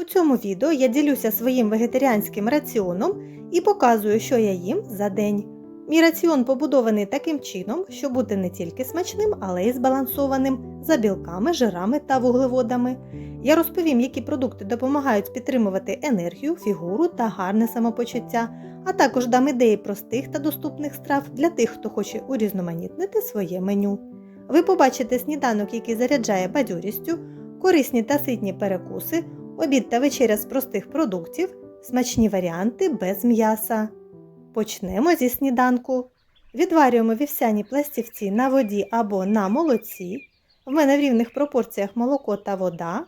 У цьому відео я ділюся своїм вегетаріанським раціоном і показую, що я їм за день. Мій раціон побудований таким чином, щоб бути не тільки смачним, але й збалансованим за білками, жирами та вуглеводами. Я розповім, які продукти допомагають підтримувати енергію, фігуру та гарне самопочуття, а також дам ідеї простих та доступних страв для тих, хто хоче урізноманітнити своє меню. Ви побачите сніданок, який заряджає бадьорістю, корисні та ситні перекуси, обід та вечеря з простих продуктів, смачні варіанти без м'яса. Почнемо зі сніданку. Відварюємо вівсяні пластівці на воді або на молоці. В мене в рівних пропорціях молоко та вода.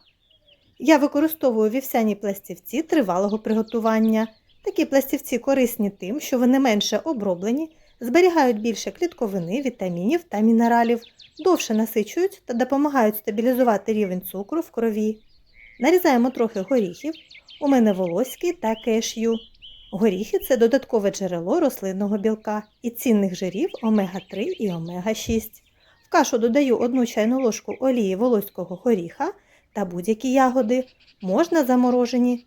Я використовую вівсяні пластівці тривалого приготування. Такі пластівці корисні тим, що вони менше оброблені, зберігають більше клітковини, вітамінів та мінералів, довше насичують та допомагають стабілізувати рівень цукру в крові. Нарізаємо трохи горіхів. У мене волоський та кешю. Горіхи це додаткове джерело рослинного білка і цінних жирів омега-3 і омега-6. В кашу додаю 1 чайну ложку олії волоського горіха та будь-які ягоди, можна заморожені.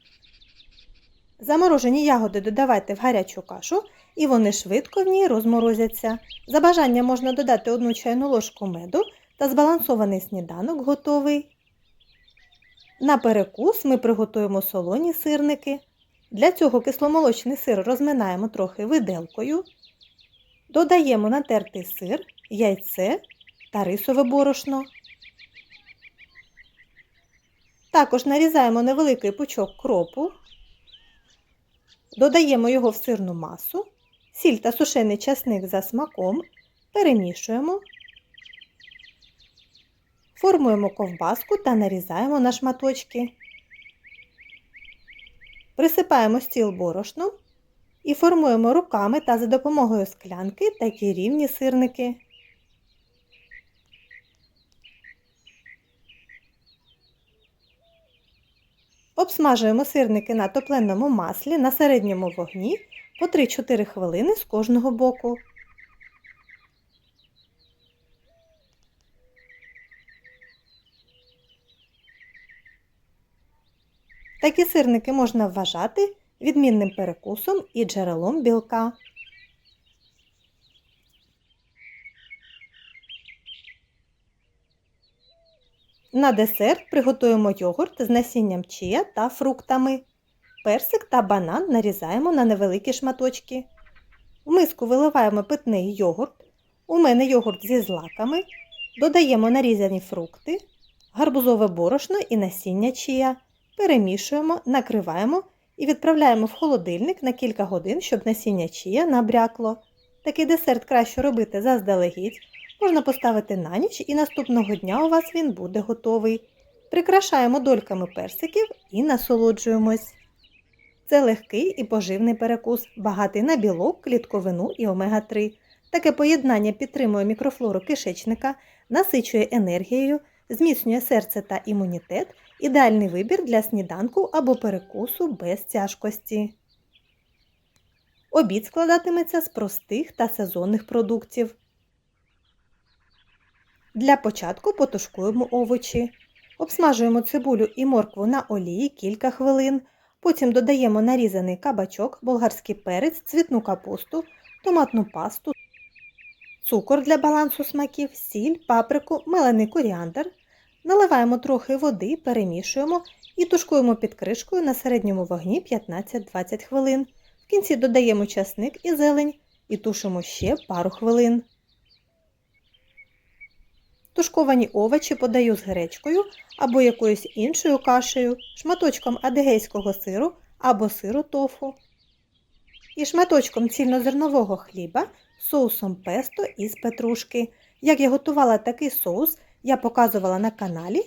Заморожені ягоди додавайте в гарячу кашу і вони швидко в ній розморозяться. За бажанням можна додати 1 чайну ложку меду та збалансований сніданок готовий. На перекус ми приготуємо солоні сирники. Для цього кисломолочний сир розминаємо трохи виделкою. Додаємо натертий сир, яйце та рисове борошно. Також нарізаємо невеликий пучок кропу, додаємо його в сирну масу, сіль та сушений часник за смаком, перемішуємо, формуємо ковбаску та нарізаємо на шматочки. Присипаємо стіл борошном і формуємо руками та за допомогою склянки такі рівні сирники. Обсмажуємо сирники на топленому маслі на середньому вогні по 3-4 хвилини з кожного боку. Такі сирники можна вважати відмінним перекусом і джерелом білка. На десерт приготуємо йогурт з насінням чия та фруктами. Персик та банан нарізаємо на невеликі шматочки. В миску виливаємо питний йогурт. У мене йогурт зі злаками. Додаємо нарізані фрукти, гарбузове борошно і насіння чия. Перемішуємо, накриваємо і відправляємо в холодильник на кілька годин, щоб насіння чия набрякло. Такий десерт краще робити заздалегідь. Можна поставити на ніч і наступного дня у вас він буде готовий. Прикрашаємо дольками персиків і насолоджуємось. Це легкий і поживний перекус, багатий на білок, клітковину і омега-3. Таке поєднання підтримує мікрофлору кишечника, насичує енергією, зміцнює серце та імунітет, ідеальний вибір для сніданку або перекусу без тяжкості. Обід складатиметься з простих та сезонних продуктів. Для початку потушкуємо овочі. Обсмажуємо цибулю і моркву на олії кілька хвилин. Потім додаємо нарізаний кабачок, болгарський перець, цвітну капусту, томатну пасту, цукор для балансу смаків, сіль, паприку, мелений коріандр. Наливаємо трохи води, перемішуємо і тушкуємо під кришкою на середньому вогні 15-20 хвилин. В кінці додаємо часник і зелень і тушимо ще пару хвилин. Тушковані овочі подаю з гречкою або якоюсь іншою кашею, шматочком адигейського сиру або сиру тофу і шматочком цільнозернового хліба, соусом песто із петрушки. Як я готувала такий соус, я показувала на каналі.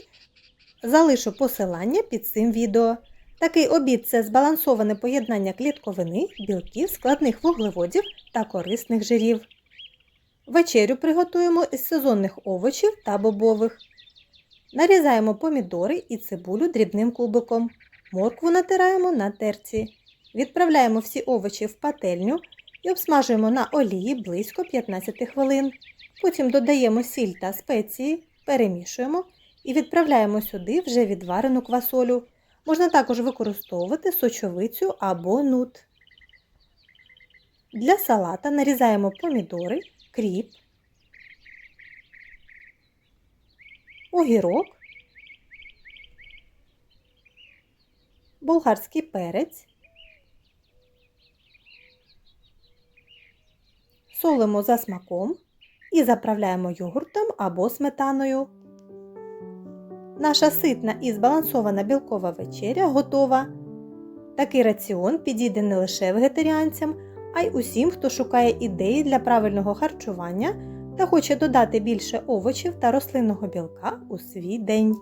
Залишу посилання під цим відео. Такий обід це збалансоване поєднання клітковини, білків, складних вуглеводів та корисних жирів. Вечерю приготуємо із сезонних овочів та бобових. Нарізаємо помідори і цибулю дрібним кубиком. Моркву натираємо на терці. Відправляємо всі овочі в пательню і обсмажуємо на олії близько 15 хвилин. Потім додаємо сіль та спеції, перемішуємо і відправляємо сюди вже відварену квасолю. Можна також використовувати сочовицю або нут. Для салата нарізаємо помідори, кріп, огірок, болгарський перець, солимо за смаком і заправляємо йогуртом або сметаною. Наша ситна і збалансована білкова вечеря готова. Такий раціон підійде не лише вегетаріанцям, а й усім, хто шукає ідеї для правильного харчування та хоче додати більше овочів та рослинного білка у свій день.